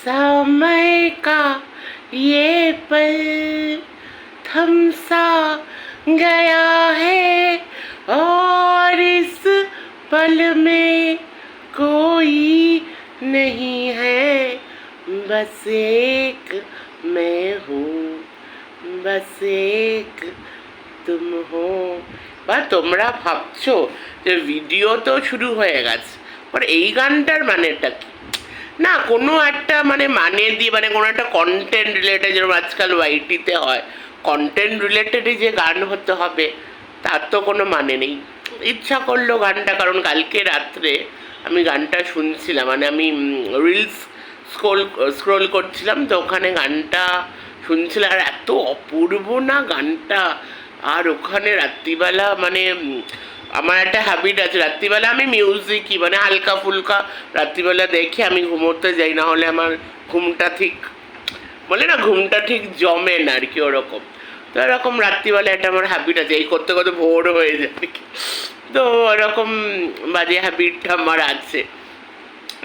समय का ये पल थम सा गया है और इस पल में कोई नहीं है बस एक मैं हूँ बस एक তুম হো বা তোমরা ভাবছো যে ভিডিও তো শুরু হয়ে গেছে পর এই গানটার মানেটা কি না, কোনো একটা মানে মানে দিয়ে মানে কোনো একটা কন্টেন্ট রিলেটেড যেরকম আজকাল ওয়াইটিতে হয় কন্টেন্ট রিলেটেডই যে গান হতে হবে, তার তো কোনো মানে নেই। ইচ্ছা করল গানটা, কারণ কালকে রাত্রে আমি গানটা শুনছিলাম মানে আমি রিলস স্ক্রোল স্ক্রোল করছিলাম, তো ওখানে গানটা শুনছিলাম, আর এত অপূর্ব না গানটা, আর ওখানে রাত্রিবেলা মানে আমার একটা হ্যাবিট আছে, রাত্রিবেলা আমি মিউজিকই মানে হালকা ফুলকা রাত্রিবেলা দেখে, আমি ঘুমোতে যাই, না হলে আমার ঘুমটা ঠিক, বলে না ঘুমটা ঠিক জমে না আর কি, ওরকম। তো এরকম রাত্রিবেলা একটা আমার হ্যাবিট আছে, এই করতে করতে ভোর হয়ে যায়। তো ওরকম বাজে হ্যাবিটটা আমার আছে।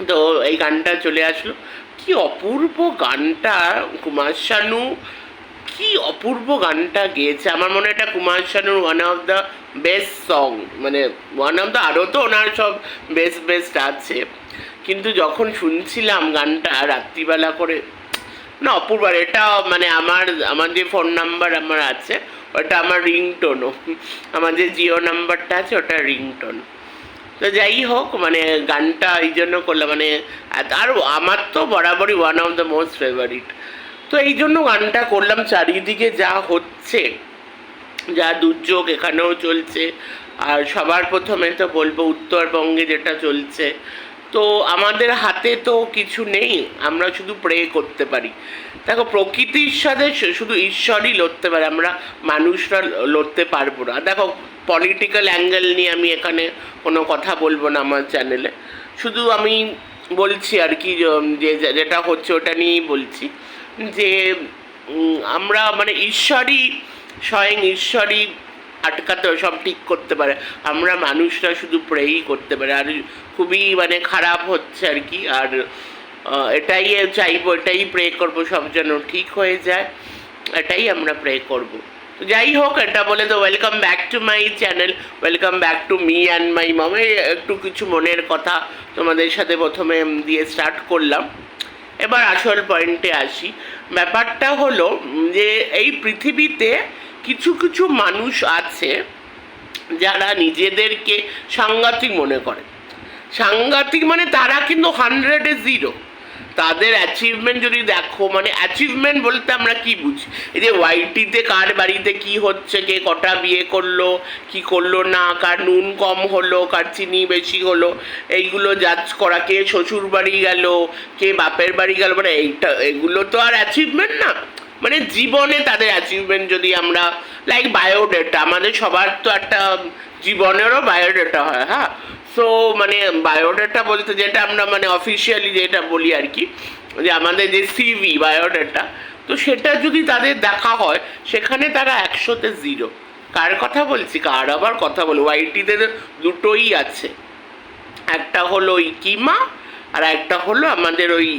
তো এই গানটা চলে আসলো। কি অপূর্ব গানটা, কুমার শানু কি অপূর্ব গানটা গেয়েছে? আমার মনে হয় এটা Kumar শানুর one of the best song মানে ওয়ান অফ দ্য আরও তো ওনার সব বেস্ট বেস্ট আছে। কিন্তু যখন শুনছিলাম গানটা রাত্রিবেলা করে, না, অপূর্ব এটা মানে আমার আমার যে ফোন নাম্বার আমার আছে, ওটা আমার রিংটোনও আমার যে জিও নাম্বারটা আছে, ওটা রিংটোন তো যাই হোক মানে গানটা এই জন্য করলাম মানে আর- আমার তো বরাবরই one of the most favourite তো এই জন্য গানটা করলাম, চারিদিকে যা হচ্ছে, যা দুর্যোগ এখানেও চলছে, আর সবার প্রথমে তো বলব উত্তরবঙ্গে যেটা চলছে। তো আমাদের হাতে তো কিছু নেই, আমরা শুধু প্রে করতে পারি। দেখো, প্রকৃতির সাথে শুধু ঈশ্বরই লড়তে পারে, আমরা মানুষরা লড়তে পারব না। দেখো পলিটিক্যাল অ্যাঙ্গেল নিয়ে আমি এখানে কোনো কথা বলব না আমার চ্যানেলে শুধু আমি বলছি আর কি যে, যেটা হচ্ছে ওটা নিয়েই বলছি। যে আমরা মানে ঈশ্বরই স্বয়ং ঈশ্বরই আটকাতে সব ঠিক করতে পারে। আমরা মানুষরা শুধু প্রেই করতে পারে। আর খুবই মানে খারাপ হচ্ছে আর কি। আর এটাই চাইব, এটাই প্রে করব, সব যেন ঠিক হয়ে যায়। এটাই আমরা প্রে করব। যাই হোক, এটা বলে তো welcome back to my channel welcome back to me and my mom একটু কিছু মনের কথা তোমাদের সাথে প্রথমে দিয়ে স্টার্ট করলাম। এবার আসল পয়েন্টে আসি। ব্যাপারটা হলো যে এই পৃথিবীতে কিছু কিছু মানুষ আছে যারা নিজেদেরকে সাংঘাতিক মনে করে। সাংঘাতিক মানে তারা কিন্তু হান্ড্রেডে জিরো তাদের অ্যাচিভমেন্ট যদি দেখো মানে অ্যাচিভমেন্ট বলতে আমরা কি বুঝি? এই যে ওয়াইটিতে কার বাড়িতে কি হচ্ছে, কে কটা বিয়ে করল, কি করল না, কার নুন কম হলো, কার চিনি বেশি হলো, এইগুলো জাজ করা, কে শ্বশুর বাড়ি গেল, কে বাপের বাড়ি গেল মানে এইটা, এগুলো তো আর অ্যাচিভমেন্ট না। মানে জীবনে তাদের অ্যাচিভমেন্ট যদি আমরা লাইক বায়োডেটা আমাদের সবার তো একটা জীবনেরও বায়োডেটা হয় হ্যাঁ? সো মানে বায়োডেটা বলতে যেটা আমরা মানে অফিসিয়ালি যেটা বলি আর কি যে আমাদের যে সিভি বায়োডেটা তো সেটা যদি তাদের দেখা হয়, সেখানে তারা একশোতে জিরো কার কথা বলছি? কার আবার কথা বল? ওয়াইটিতে দুটোই আছে। একটা হলো ওই কিমা আর একটা হলো আমাদের ওই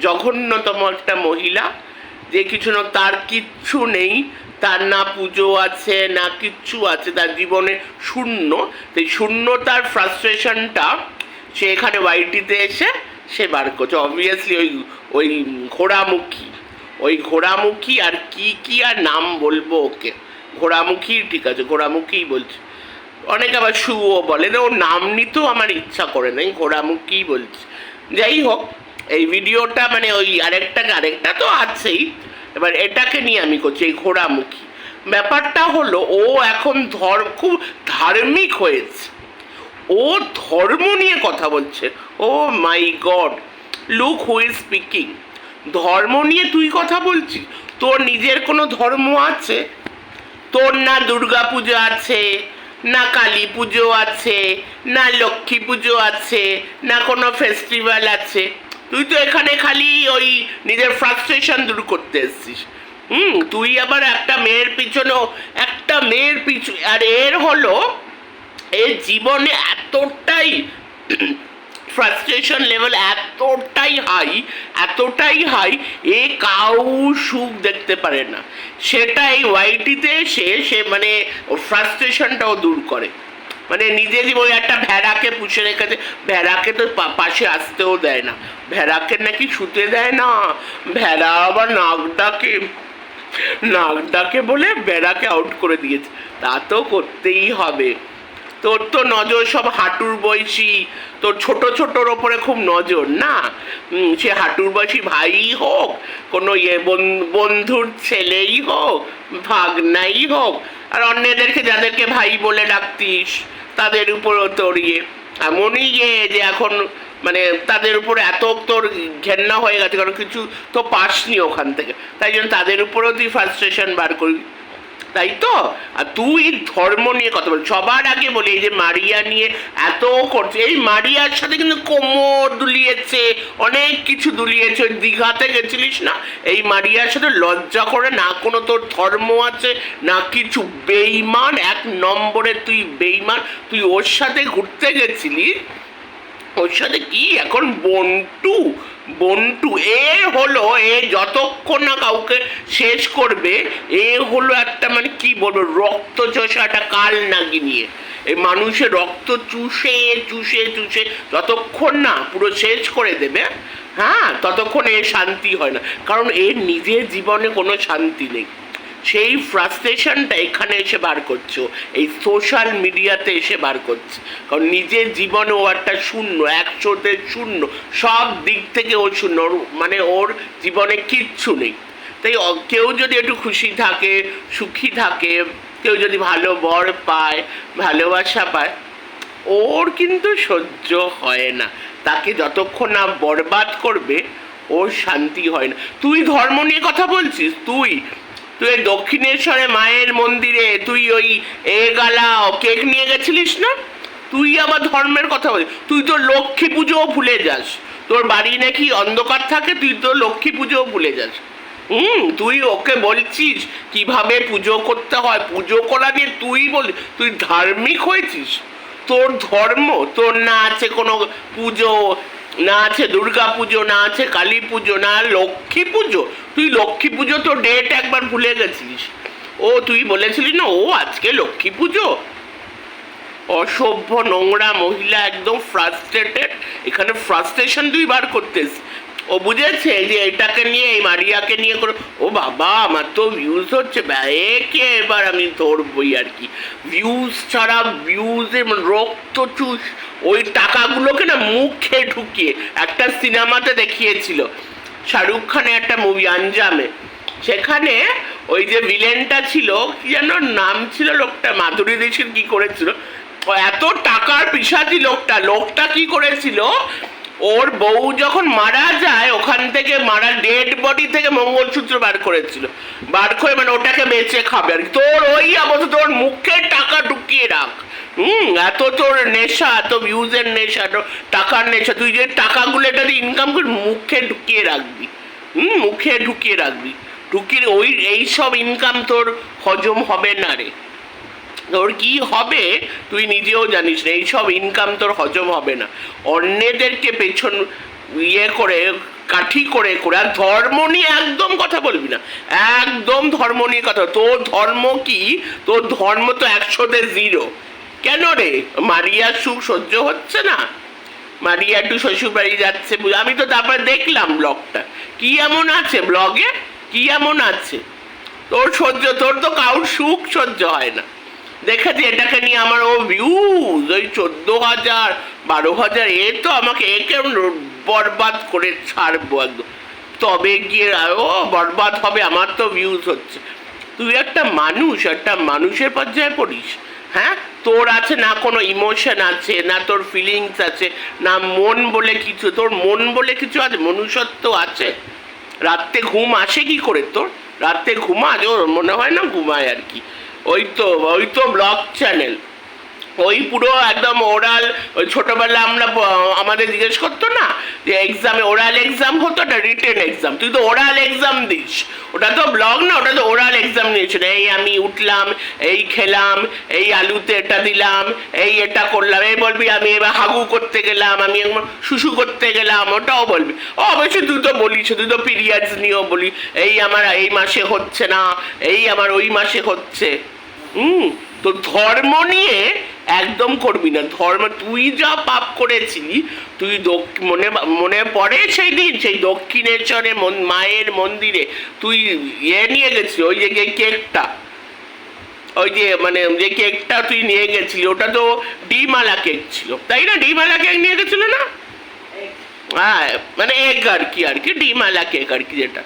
জঘন্যতম একটা মহিলা, যে কিছু না, তার কিচ্ছু নেই। তার না পুজো আছে, না কিচ্ছু আছে, তার জীবনে শূন্য। এই শূন্যতার ফ্রাস্ট্রেশনটা সে এখানে ওয়াইটিতে এসে সে বার করছে। অবভিয়াসলি ওই ওই ঘোড়ামুখী ওই ঘোড়ামুখী আর কি কি আর নাম বলব ওকে? ঘোড়ামুখী ঠিক আছে, ঘোড়ামুখীই বলছে। অনেকে আবার শুও বলে ওর নাম নিতেও আমার ইচ্ছা করে নাই ঘোড়ামুখী বলছে। যাই হোক, এই ভিডিওটা মানে ওই আরেকটা আরেকটা তো আছেই। এবার এটাকে নিয়ে আমি করছি, এই ঘোড়ামুখী। ব্যাপারটা হলো, ও এখন ধর, খুব ধার্মিক হয়েছে। ও ধর্ম নিয়ে কথা বলছে। ও my god, look who is speaking. ধর্ম নিয়ে তুই কথা বলছিস তোর নিজের কোনো ধর্ম আছে? তোর না দুর্গা পুজো আছে, না কালী পুজো আছে, না লক্ষ্মী পুজো আছে, না কোনো ফেস্টিভ্যাল আছে। তুই তো এখানে খালি ওই নিজের ফ্রাস্ট্রেশন দূর করতে এসছিস। হুম, তুই আবার একটা মেয়ের পিছনেও, একটা মেয়ের পিছু, আর এর হলো, এর জীবনে এতটাই ফ্রাস্ট্রেশন লেভেল এতটাই হাই এতটাই হাই এ কাউ সুখ দেখতে পারে না। সেটা এই ওয়াইটিতে এসে সে মানে ফ্রাস্ট্রেশনটাও দূর করে। মানে নিজে ওই একটা ভেড়াকে পুষে রেখেছে, ভেড়াকে তো পাশে আসতেও দেয় না। ভেড়াকে নাকি শুতে দেয় না। ভেড়া আবার নাক ডাকে। বলে ভেড়াকে আউট করে দিয়েছে। তা তো করতেই হবে। তোর তো নজর সব হাঁটুর বয়সী। তোর ছোট ছোটর ওপরে খুব নজর, না? সে হাঁটুর বয়সী ভাই হোক, কোনো ইয়ে বন- বন্ধুর ছেলেই হোক, ভাগনাই হোক আর অন্যদেরকে যাদেরকে ভাই বলে ডাকতিস, তাদের উপরও তোর ইয়ে। এমনই ইয়ে যে এখন মানে তাদের উপর এত তোর ঘেন্না হয়ে গেছে, কারণ কিছু তো পাসনি ওখান থেকে। তাই জন্য তাদের উপরেও তুই ফ্রাস্ট্রেশন বার করবি তাই তো? আর তুই ধর্ম নিয়ে কথা বল। সবার আগে বলি, এই যে মারিয়া নিয়ে এত করছে। এই মারিয়ার সাথে কিন্তু কোমর দুলিয়েছে, অনেক কিছু দুলিয়েছে। দীঘাতে গেছিলিস না? এই মারিয়ার সাথে লজ্জা করে না কোনো তোর ধর্ম আছে, না কিছু। বেইমান এক নম্বরে তুই বেইমান তুই ওর সাথে ঘুরতে গেছিলিস ওর সাথে কি এখন বন্টু? বন্টু, এ হলো, এ যতক্ষণ না কাউকে শেষ করবে, এ হলো একটা মানে কি বলব, রক্ত চষা একটা কাল নাগি নিয়ে। এই মানুষের রক্ত চুষে চুষে চুষে, যতক্ষণ না পুরো শেষ করে দেবে হ্যাঁ ততক্ষণ এর শান্তি হয় না। কারণ এর নিজের জীবনে কোনো শান্তি নেই। সেই ফ্রাস্ট্রেশনটা এখানে এসে বার করছ। এই সোশ্যাল মিডিয়াতে এসে বার করছে। কারণ নিজের জীবনে ও একটা শূন্য একশোতে শূন্য, সব দিক থেকে ও শূন্য। মানে ওর জীবনে কিচ্ছু নেই। তাই কেউ যদি একটু খুশি থাকে, সুখী থাকে, কেউ যদি ভালো বর পায়, ভালোবাসা পায়, ওর কিন্তু সহ্য হয় না। তাকে যতক্ষণ না বরবাদ করবে, ওর শান্তি হয় না। তুই ধর্ম নিয়ে কথা বলছিস? তুই? তুই দক্ষিণেশ্বরে মায়ের মন্দিরে, তুই ওই এ গালা কেক নিয়ে গেছিলিস না? তুই আবার ধর্মের কথা বলিস। তুই তো লক্ষ্মী পুজোও ভুলে যাস। তোর বাড়ি নাকি অন্ধকার থাকে, তুই তো লক্ষ্মী পুজোও ভুলে যাস। হুম, তুই ওকে বলছিস, কীভাবে পুজো করতে হয়? পুজো করা নিয়ে তুই বল তুই ধার্মিক হয়েছিস? তোর ধর্ম, তোর না আছে কোনো পুজো না আছে দুর্গা পুজো, না আছে কালী পুজো, না লক্ষ্মী পুজো। তুই লক্ষ্মী পুজো তো ডেট একবার ভুলে গেছিলিস। ও, তুই বলেছিলি না, ও আজকে লক্ষ্মী পুজো। অসভ্য নোংরা মহিলা একদম ফ্রাস্ট্রেটেড এখানে ফ্রাস্ট্রেশন তুই বার করতেস। ও বুঝেছে যে এটাকে নিয়ে, এই মারিয়াকে নিয়ে করে। ও বাবা, আমার তো ভিউজ হচ্ছে। একে এবার আমি ধরবই আর কি। ভিউজ ছাড়া ভিউজে রক্ত চুষ। ওই টাকাগুলোকে না মুখে ঢুকিয়ে একটা সিনেমাতে দেখিয়েছিল। শাহরুখ খানের একটা মুভি আঞ্জামে। সেখানে ওই যে ভিলেনটা ছিল, কি যেন নাম ছিল লোকটা, মাধুরী দীক্ষিত কি করেছিল? এত টাকার পিসাজি লোকটা লোকটা কি করেছিল? ওর বউ যখন মারা যায়, ওখান থেকে মারা ডেড বডি থেকে মঙ্গলসূত্র বার করেছিল। বার করে মানে ওটাকে বেঁচে খাবে। আর কি। তোর ওই অবস্থা তোর মুখে টাকা ঢুকিয়ে রাখ। হুম, এত তোর নেশা, এত ভিউজের নেশা টাকার নেশা। তুই যে টাকাগুলো এটা দিয়ে ইনকাম করে, মুখে ঢুকিয়ে রাখবি। হুম, মুখে ঢুকিয়ে রাখবি। ঢুকিয়ে ওই এইসব ইনকাম তোর হজম হবে না রে। তোর কি হবে, তুই নিজেও জানিস না এইসব ইনকাম তোর হজম হবে না। অন্যদেরকে পেছন ইয়ে করে কাঠি করে করে, আর ধর্ম নিয়ে একদম কথা বলবি না। একদম ধর্ম নিয়ে কথা তোর ধর্ম কি? তোর ধর্ম তো একশোতে জিরো কেন রে? মারিয়ার সুখ সহ্য হচ্ছে না? মারিয়া একটু শ্বশুর বাড়ি যাচ্ছে আমি তো তারপর দেখলাম ব্লগটা। কি এমন আছে ব্লগে? কি এমন আছে? তোর সহ্য, তোর তো কারোর সুখ সহ্য হয় না। দেখেছি এটাকে নিয়ে আমার ও ভিউজ ওই চোদ্দ হাজার, বারো হাজার, এ তো আমাকে একে বরবাদ করে ছাড়বো একদম। তবে গিয়ে ও, বরবাদ হবে, আমার তো ভিউজ হচ্ছে। তুই একটা মানুষ, একটা মানুষের পর্যায়ে পড়িস। হ্যাঁ? তোর আছে না কোনো ইমোশন আছে, না তোর ফিলিংস আছে, না মন বলে কিছু, তোর মন বলে কিছু আছে, মনুষ্যত্ব আছে। রাত্রে ঘুম আসে কি করে তোর? রাত্রে ঘুমা ওর মনে হয় না ঘুমায় আর কি। ওই তো ওই তো ব্লগ চ্যানেল ওই পুরো একদম ওরাল ওই ছোটবেলা আমরা আমাদের জিজ্ঞেস করতো না যে এক্সামে ওরাল এক্সাম হতো না রিটেন এক্সাম তুই তো ওরাল এক্সাম দিস। ওটা তো ব্লগ না, ওটা তো ওরাল এক্সাম নিয়েছিল। এই আমি উঠলাম, এই খেলাম, এই আলুতে এটা দিলাম, এই এটা করলাম, এই বলবি, আমি এবার হাগু করতে গেলাম, আমি শুশু করতে গেলাম, ওটাও বলবি। ও অবশ্যই তুই তো বলিস, তুই তো পিরিয়ডস নিয়েও বলি, এই আমার এই মাসে হচ্ছে না, এই আমার ওই মাসে হচ্ছে। হুম, তো ধর্ম নিয়ে একদম করবি না। ধর্ম তুই যা পাপ করেছিলি তুই মনে মনে পড়ে সেই দিন সেই দক্ষিণেশ্বরে মন- মায়ের মন্দিরে তুই ইয়ে নিয়ে গেছিলি ওই যে কেকটা। ওই যে মানে যে কেকটা তুই নিয়ে গেছিলি ওটা তো ডিমালা কেক ছিল। তাই না? ডিমালা কেক নিয়ে গেছিল না? হ্যাঁ মানে এগ আর কি আর কি ডিমালা কেক আর কি যেটা।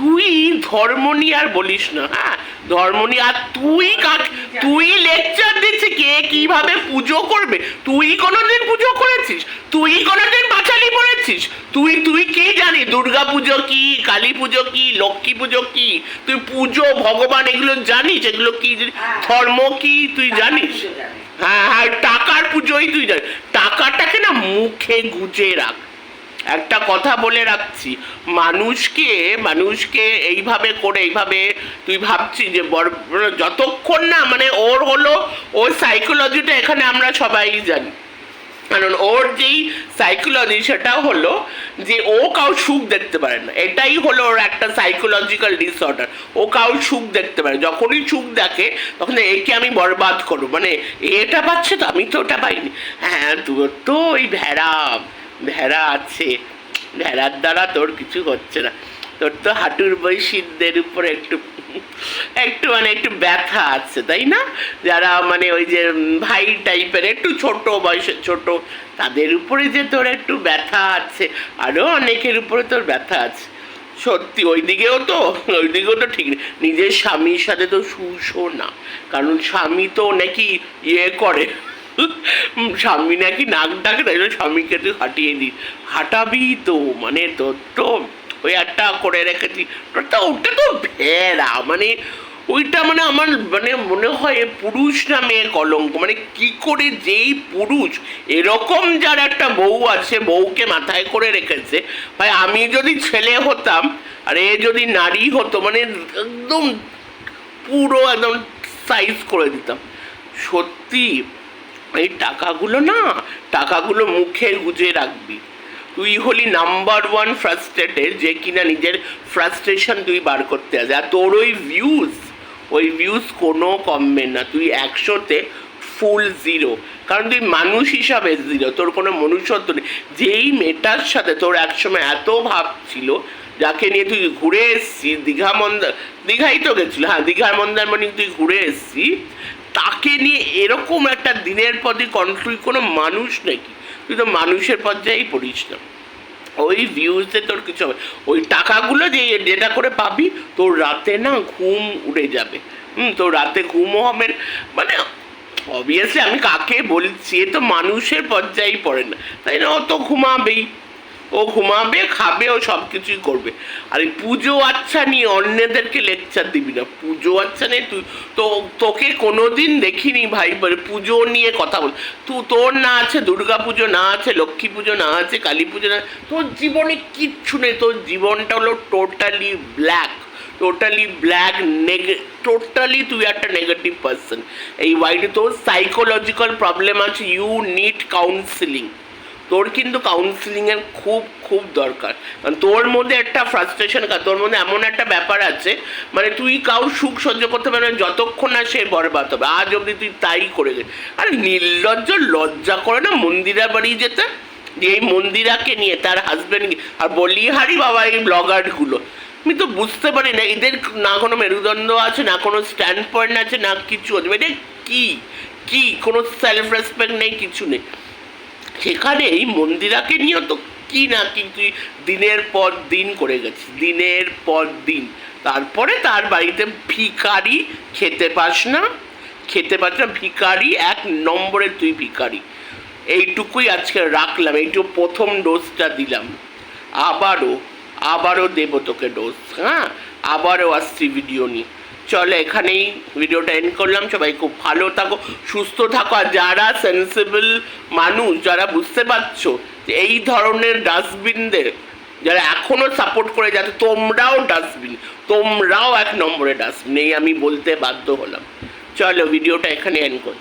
তুই ধর্ম নিয়ে আর বলিস না হ্যাঁ? ধর্ম নিয়ে আর তুই কাক তুই লেকচার দিচ্ছি কে? কীভাবে পুজো করবে? তুই কোনোদিন পুজো করেছিস? তুই কোনোদিন পাঁচালি পড়েছিস? তুই তুই কে জানি দুর্গা পুজো কি? কালী পুজো কি? লক্ষ্মী পুজো কি? তুই পুজো ভগবান এগুলো জানিস? এগুলো কি ধর্ম কি? তুই জানিস? হ্যাঁ হ্যাঁ টাকার পুজোই তুই জানিস। টাকাটাকে না মুখে গুজে রাখ। একটা কথা বলে রাখছি, মানুষকে মানুষকে এইভাবে করে, এইভাবে তুই ভাবছি যে যতক্ষণ না মানে ওর হলো, ওর সাইকোলজিটা এখানে আমরা সবাই জানি। কারণ ওর যেই সাইকোলজি সেটা হলো যে ও কাউ সুখ দেখতে পারে না। এটাই হলো ওর একটা সাইকোলজিক্যাল ডিসঅর্ডার ও কাউ সুখ দেখতে পারে যখনই সুখ দেখে, তখন একে আমি বরবাদ করব। মানে এটা পাচ্ছে তো, আমি তো ওটা পাইনি। হ্যাঁ তোর তো ওই ভেড়া ভেড়া আছে। ভেড়ার দ্বারা তোর কিছু হচ্ছে না। তোর তো হাঁটুর বৈশিকদের উপরে একটু একটু মানে একটু ব্যথা আছে, তাই না? যারা মানে ওই যে ভাই টাইপের একটু ছোট বয়সে ছোট, তাদের উপরে যে তোর একটু ব্যথা আছে আরও অনেকের উপরে তোর ব্যথা আছে। সত্যি, ওই দিকেও তো, ওই দিকেও তো ঠিক নিজের স্বামীর সাথে তো শুশো না, কারণ স্বামী তো নাকি ইয়ে করে। স্বামী নাকি নাক ডাকে তাই জন্য স্বামীকে তুই হাঁটিয়ে দিস। হাঁটাবি তো মানে তোর তো ওই একটা করে রেখেছি। ওটা তো ভেড়া মানে ওইটা মানে আমার মানে মনে হয় পুরুষ না মেয়ে কলঙ্ক মানে কি করে যেই পুরুষ, এরকম যার একটা বউ আছে বউকে মাথায় করে রেখেছে, ভাই আমি যদি ছেলে হতাম, আর এ যদি নারী হতো মানে একদম পুরো একদম সাইজ করে দিতাম। সত্যি এই টাকাগুলো না, টাকাগুলো মুখে গুজে রাখবি। তুই হলি নাম্বার ওয়ান ফ্রাস্ট্রেটেড যে কিনা নিজের ফ্রাস্ট্রেশন তুই বার করতে আসে। আর তোর ওই ভিউজ ওই ভিউজ কোনো কমবে না। তুই একশোতে ফুল জিরো কারণ তুই মানুষ হিসাবে জিরো তোর কোনো মনুষ্যত্ব নেই। যেই মেয়েটার সাথে তোর একসময় এত ভাব ছিল, যাকে নিয়ে তুই ঘুরে এসছিস, দীঘা মন্দার দীঘাই তো গেছিল হ্যাঁ দীঘার মন্দারমণি তুই ঘুরে এসছি তাকে নিয়ে এরকম একটা দিনের দিন কন্ট্রোল কোনো মানুষ নাকি? তুই তো মানুষের পর্যায়েই পড়িস না। ওই ভিউজে তোর কিছু হবে। ওই টাকাগুলো যে যেটা করে পাবি, তোর রাতে না ঘুম উড়ে যাবে। হুম, তোর রাতে ঘুমও হবে মানে অবভিয়াসলি আমি কাকে বলছি? এ তো মানুষের পর্যায়েই পড়ে না। তাই না, ও তো ঘুমাবেই। ও ঘুমাবে, খাবে ও সব কিছুই করবে। আর এই পুজো আচ্ছা নিয়ে অন্যদেরকে লেকচার দিবি না। পুজো আচ্ছা নিয়ে তুই তো তোকে কোনোদিন দেখিনি ভাই পুজো নিয়ে কথা বল। তু তোর না আছে দুর্গা পুজো, না আছে লক্ষ্মী পুজো, না আছে কালী পুজো, না তোর জীবনে কিচ্ছু নেই। তোর জীবনটা হলো টোটালি ব্ল্যাক টোটালি ব্ল্যাক নেগে টোটালি তুই একটা নেগেটিভ পার্সন এই ওয়াইডে তোর সাইকোলজিক্যাল প্রবলেম আছে। ইউ নিড কাউন্সিলিং তোর কিন্তু কাউন্সিলিংয়ের খুব খুব দরকার। কারণ তোর মধ্যে একটা ফ্রাস্ট্রেশন তোর মধ্যে এমন একটা ব্যাপার আছে মানে তুই কাউ সুখ সহ্য করতে পারবে যতক্ষণ না সে বরবাদ হবে। আজ অবধি তুই তাই করে গে আর নির্লজ্জ, লজ্জা করে না মন্দিরা বাড়ি যেতে, যে এই মন্দিরাকে নিয়ে তার হাজব্যান্ড আর বলিহারি বাবা, এই ব্লগারগুলো আমি তো বুঝতে পারি না, এদের না কোনো মেরুদণ্ড আছে, না কোনো স্ট্যান্ড পয়েন্ট আছে, না কিছু আছে। এটা কি? কি? কোনো সেলফ রেসপেক্ট নেই, কিছু নেই। সেখানে এই মন্দিরাকে নিয়েও তো কি না কিন্তু দিনের পর দিন করে গেছিস, দিনের পর দিন। তারপরে তার বাড়িতে ভিকারি খেতে পাস না, খেতে পাস না ভিকারি এক নম্বরে তুই ভিখারি। এইটুকুই আজকে রাখলাম, এইটুকু প্রথম ডোজটা দিলাম। আবারও আবারও দেবো তোকে ডোজ হ্যাঁ? আবারও আসছি ভিডিও নিয়ে। চলো এখানেই ভিডিওটা এন্ড করলাম। সবাই খুব ভালো থাকো, সুস্থ থাকো। আর যারা সেন্সিবল মানুষ, যারা বুঝতে পারছ যে এই ধরনের ডাস্টবিনদের যারা এখনও সাপোর্ট করে যাচ্ছে, তোমরাও ডাস্টবিন তোমরাও এক নম্বরে ডাস্টবিন এই আমি বলতে বাধ্য হলাম। চলো, ভিডিওটা এখানে এন্ড করি।